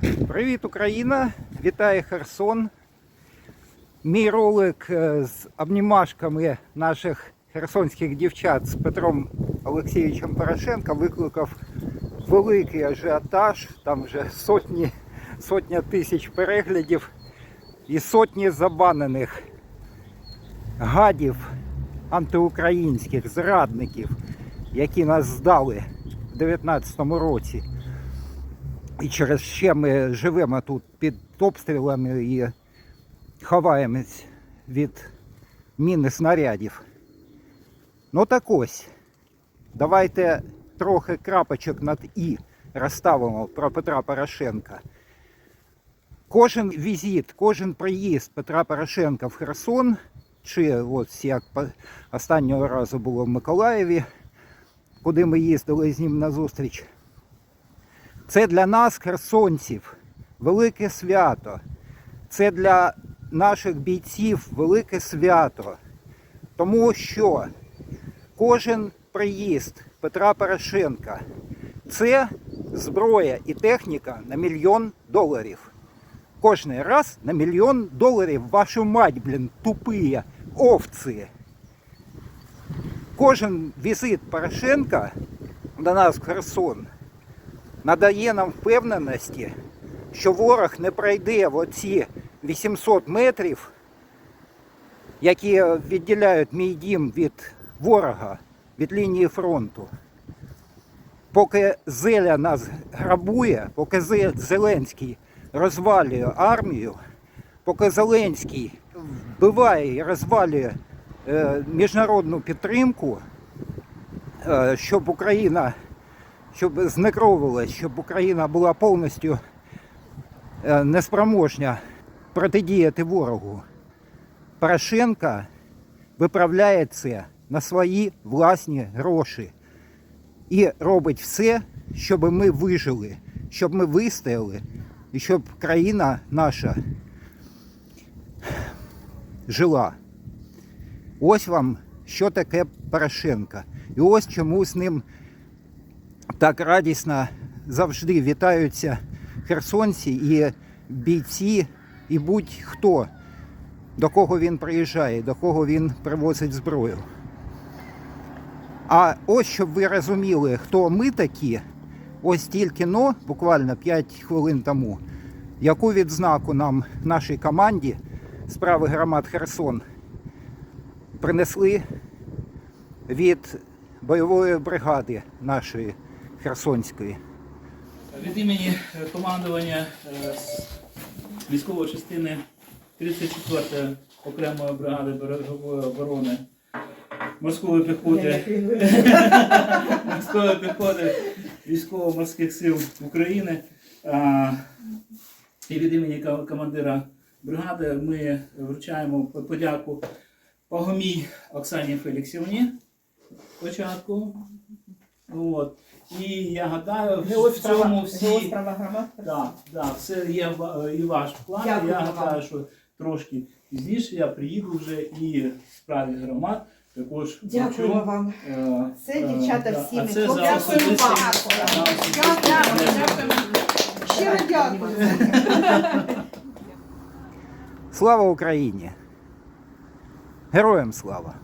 Привіт, Україна! Вітає Херсон. Мій ролик е, з обнімашками наших херсонських дівчат з Петром Олексійовичем Порошенко викликав великий ажіотаж. Там вже сотні, сотня тисяч переглядів і сотні забанених гадів антиукраїнських зрадників, які нас здали в 2019 році. І через ще ми живемо тут під обстрілами і ховаємось від міни снарядів. Ну так ось. Давайте трохи крапочок над І розставимо про Петра Порошенка. Кожен візит, кожен приїзд Петра Порошенка в Херсон, чи ось як останнього разу було в Миколаєві, куди ми їздили з ним на зустріч, це для нас, херсонців, велике свято. Це для наших бійців велике свято. Тому що кожен приїзд Петра Порошенка це зброя і техніка на мільйон доларів. Кожний раз на мільйон доларів вашу мать, блін, тупые овці. Кожен візит Порошенка до нас в Херсон надає нам впевненості, що ворог не пройде в оці 800 метрів, які відділяють мій дім від ворога, від лінії фронту. Поки Зеля нас грабує, поки Зеленський розвалює армію, поки Зеленський вбиває і розвалює е, міжнародну підтримку, е, щоб Україна щоб знекровилась, щоб Україна була повністю е, неспроможня протидіяти ворогу. Порошенко виправляє це на свої власні гроші і робить все, щоб ми вижили, щоб ми вистояли і щоб країна наша жила. Ось вам що таке Порошенко. І ось чому з ним так радісно завжди вітаються херсонці і бійці, і будь-хто, до кого він приїжджає, до кого він привозить зброю. А ось щоб ви розуміли, хто ми такі, ось тільки но, буквально 5 хвилин тому, яку відзнаку нам нашій команді справи громад Херсон принесли від бойової бригади нашої Херсонської. Від імені е, командування е, військової частини 34-ї окремої бригади берегової оборони морської піхоти морської піхоти військово-морських сил України і від імені командира бригади ми вручаємо подяку Пагомій Оксані Феліксівні спочатку. От. І я гадаю, в цьому всі. Так, так, все є і ваш план. Дякую я гадаю, що трошки пізніше я приїду вже і в справі громад також Дякуємо вам. е, Це е, дівчата всі це за Дякуємо. за особистий Дякуємо. внесок. Щиро дякую. Слава Україні! Героям слава!